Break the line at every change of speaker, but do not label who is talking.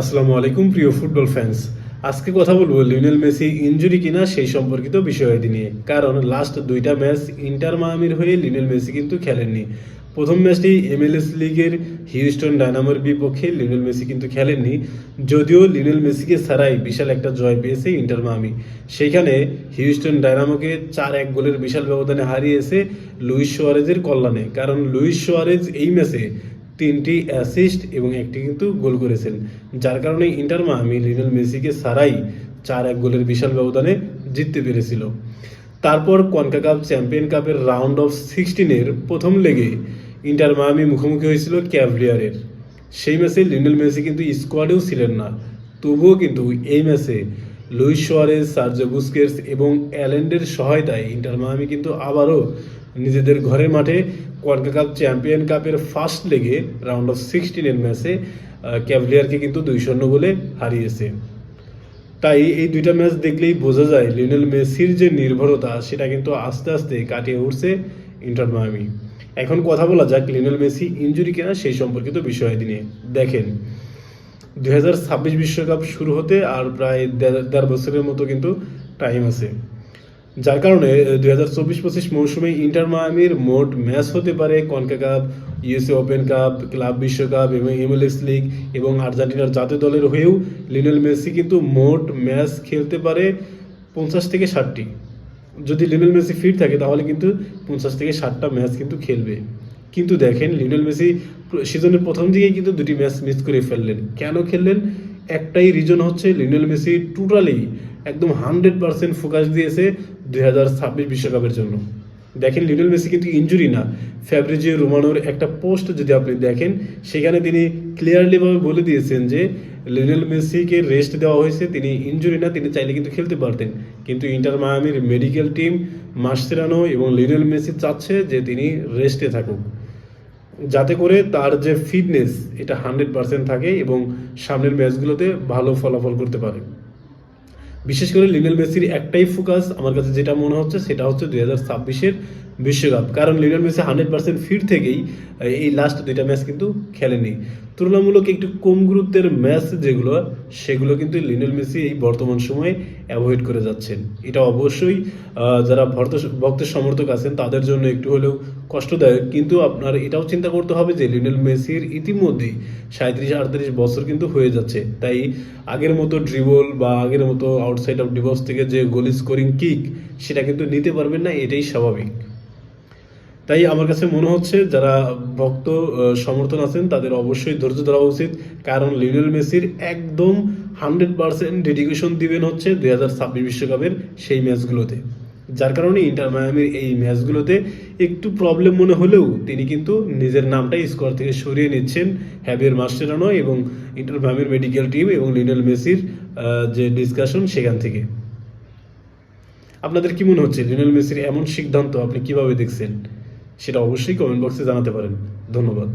আসসালামু আলাইকুম, প্রিয় ফুটবল ফ্যান্স আজকে কথা বলব লিওনেল মেসি ইনজুরি কিনা সেই সম্পর্কিত বিষয়াদি নিয়ে। কারণ লাস্ট দুইটা ম্যাচ ইন্টার মায়ামির হয়ে লিওনেল মেসি কিন্তু খেলেননি। প্রথম ম্যাচটি এমএলএস লিগের হিউস্টন ডায়নামোর বিপক্ষে লিওনেল মেসি কিন্তু খেলেননি। যদিও লিওনেল মেসিকে ছাড়াই বিশাল একটা জয় পেয়েছে ইন্টার মায়ামি। সেইখানে হিউস্টন ডায়নামোকে চার এক গোলের বিশাল ব্যবধানে হারিয়েছে লুইস সোয়ারেজের কল্যাণে। কারণ লুইস সোয়ারেজ এই ম্যাচে তিনটি অ্যাসিস্ট এবং একটি কিন্তু গোল করেছেন। যার কারণে ইন্টার মায়ামি লিওনেল মেসিকে সারাই চার এক গোলের বিশাল ব্যবধানে জিততে পেরেছিল। তারপর কনকাকাপ চ্যাম্পিয়ন কাপের রাউন্ড অফ সিক্সটিনের প্রথম লেগে ইন্টার মায়ামি মুখোমুখি হয়েছিল ক্যাভলিয়ারের। সেই ম্যাচে লিওনেল মেসি কিন্তু স্কোয়াডেও ছিলেন না। তবুও কিন্তু এই ম্যাচে লুইস সোয়ারেজ, সার্জো বুস্কেটস এবং অ্যালেন্ডের সহায়তায় ইন্টার মায়ামি কিন্তু আবারও নিজেদের ঘরের মাঠে কনকাকাপ চ্যাম্পিয়ন কাপের ফার্স্ট লেগে রাউন্ড অফ সিক্সটিনের ম্যাচে ক্যাভলিয়ারকে কিন্তু দুই শূন্য গোলে হারিয়েছে। তাই এই দুইটা ম্যাচ দেখলেই বোঝা যায় লিওনেল মেসির যে নির্ভরতা, সেটা কিন্তু আস্তে আস্তে কাটিয়ে উঠছে ইন্টার মায়ামি। এখন কথা বলা যাক লিওনেল মেসি ইনজুরি কিনা সেই সম্পর্কিত বিষয়াদি নিয়ে। দেখেন, দুই বিশ্বকাপ শুরু হতে আর প্রায় দেড় বছরের মতো কিন্তু টাইম আছে। যার কারণে দুই হাজার চব্বিশ পঁচিশ মৌসুমে ইন্টার মায়ামির মোট ম্যাচ হতে পারে CONCACAF, USA open cup, club বিশ্বকাপ এবং এমএলএস লিগ এবং আর্জেন্টিনার জাতীয় দলের হয়েও লিওনেল মেসি কিন্তু মোট ম্যাচ খেলতে পারে পঞ্চাশ থেকে ষাটটি। যদি লিওনেল মেসি ফিট থাকে, তাহলে কিন্তু পঞ্চাশ থেকে ষাটটা ম্যাচ কিন্তু খেলবে। কিন্তু দেখেন, লিওনেল মেসি সিজনের প্রথম দিকেই কিন্তু দুটি ম্যাচ মিস করে ফেললেন। কেন খেললেন? একটাই রিজন হচ্ছে লিওনেল মেসি টোটালি একদম হান্ড্রেড পার্সেন্ট ফোকাস দিয়েছে দুই হাজার ছাব্বিশ বিশ্বকাপের জন্য। দেখেন লিওনেল মেসি কিন্তু ইনজুরি না। ফ্যাব্রিজিও রোমানোর একটা পোস্ট যদি আপনি দেখেন, সেখানে তিনি ক্লিয়ারলিভাবে বলে দিয়েছেন যে লিওনেল মেসিকে রেস্ট দেওয়া হয়েছে, তিনি ইনজুরি না, তিনি চাইলে কিন্তু খেলতে পারতেন। কিন্তু ইন্টার মায়ামির মেডিকেল টিম মাসচেরানো এবং লিওনেল মেসি চাচ্ছে যে তিনি রেস্টে থাকুক। যাতে করে তার যে ফিটনেস এটা হান্ড্রেড পার্সেন্ট থাকে এবং সামনের ম্যাচগুলোতে ভালো ফলাফল করতে পারে। বিশেষ করে লিওনেল মেসির একটাই ফোকাস আমার কাছে যেটা মনে হচ্ছে সেটা হচ্ছে দুই হাজার ছাব্বিশের বিশ্বকাপ। কারণ Lionel Messi hundred percent fit থেকেই, এই লাস্ট দুইটা ম্যাচ কিন্তু খেলেনি। তুলনামূলক একটু কম গুরুত্বের ম্যাচ যেগুলো, সেগুলো কিন্তু লিনেল মেসি এই বর্তমান সময়ে অ্যাভয়েড করে যাচ্ছেন। এটা অবশ্যই যারা ভক্ত ভক্তের সমর্থক আছেন, তাদের জন্য একটু হলেও কষ্টদায়ক। কিন্তু আপনার এটাও চিন্তা করতে হবে যে লিনেল মেসির ইতিমধ্যেই সাঁত্রিশ আটত্রিশ বছর কিন্তু হয়ে যাচ্ছে। তাই আগের মতো ড্রিবল বা আগের মতো আউটসাইড অফ ডিবক্স থেকে যে গোল স্কোরিং কিক সেটা কিন্তু নিতে পারবেন না, এটাই স্বাভাবিক। তাই আমার কাছে মনে হচ্ছে যারা ভক্ত সমর্থন আছেন, তাদের অবশ্যই ধৈর্য ধরা উচিত। কারণ লিওনেল মেসির একদম হান্ড্রেড পার্সেন্ট ডেডিকেশন দিবেন হচ্ছে দুই হাজার ছাব্বিশ বিশ্বকাপের সেই ম্যাচগুলোতে। যার কারণে ইন্টার মায়ামির এই ম্যাচগুলোতে একটু প্রবলেম মনে হলেও তিনি কিন্তু নিজের নামটাই স্কোয়ার থেকে সরিয়ে নিচ্ছেন হ্যাবিয়ার মাস্টেরানো এবং ইন্টার মায়ামির মেডিকেল টিম এবং লিওনেল মেসির যে ডিসকাশন সেখান থেকে। আপনাদের কি মনে হচ্ছে? লিওনেল মেসির এমন সিদ্ধান্ত আপনি কীভাবে দেখছেন? সেটা অবশ্যই কমেন্ট বক্সে জানাতে পারেন। ধন্যবাদ।